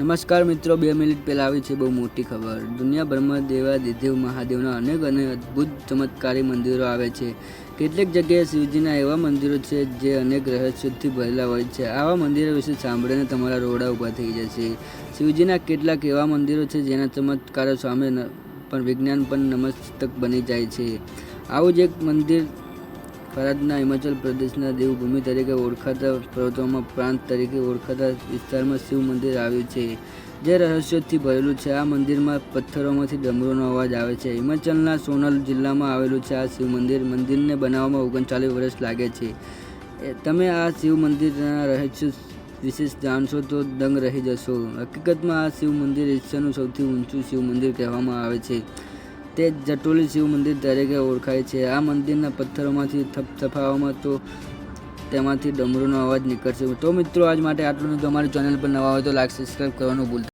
નમસ્કાર મિત્રો, બે મિનિટ પહેલાં આવી છે બહુ મોટી ખબર. દુનિયાભરમાં દેવા, દેદેવ, મહાદેવના અનેક અને અદ્ભુત ચમત્કારી મંદિરો આવે છે. કેટલીક જગ્યાએ શિવજીના એવા મંદિરો છે જે અનેક રહસ્યોથી ભરેલા હોય છે. આવા મંદિરો વિશે સાંભળીને તમારા રોડા ઊભા થઈ જશે. શિવજીના કેટલાક એવા મંદિરો છે જેના ચમત્કારો સામે પણ વિજ્ઞાન પણ નમસ્તક બની જાય છે. આવું જ એક મંદિર ભારતના હિમાચલ પ્રદેશના દેવભૂમિ તરીકે ઓળખાતા પર્વતોમાં પ્રાંત તરીકે ઓળખાતા વિસ્તારમાં શિવ મંદિર આવ્યું છે, જે રહસ્યોથી ભરેલું છે. આ મંદિરમાં પથ્થરોમાંથી ડમરૂનો અવાજ આવે છે. હિમાચલના સોનલ જિલ્લામાં આવેલું છે આ શિવ મંદિર. મંદિરને બનાવવામાં ઓગણચાલીસ વર્ષ લાગે છે. તમે આ શિવ મંદિરના રહસ્યો વિશેષ જાણશો તો દંગ રહી જશો. હકીકતમાં આ શિવ મંદિર ઈશ્વરનું સૌથી ઊંચું શિવ મંદિર કહેવામાં આવે છે. તે જટોલી શિવ મંદિર તરીકે ઓળખાય છે. આ મંદિરના પથ્થરોમાંથી થપથપાવવામાં તો તેમાંથી ડમરૂનો અવાજ નીકળશે. તો મિત્રો, આજ માટે આટલું તમારી ચેનલ પર નવા હોય તો લાઈક સબસ્ક્રાઈબ કરવાનું ભૂલતા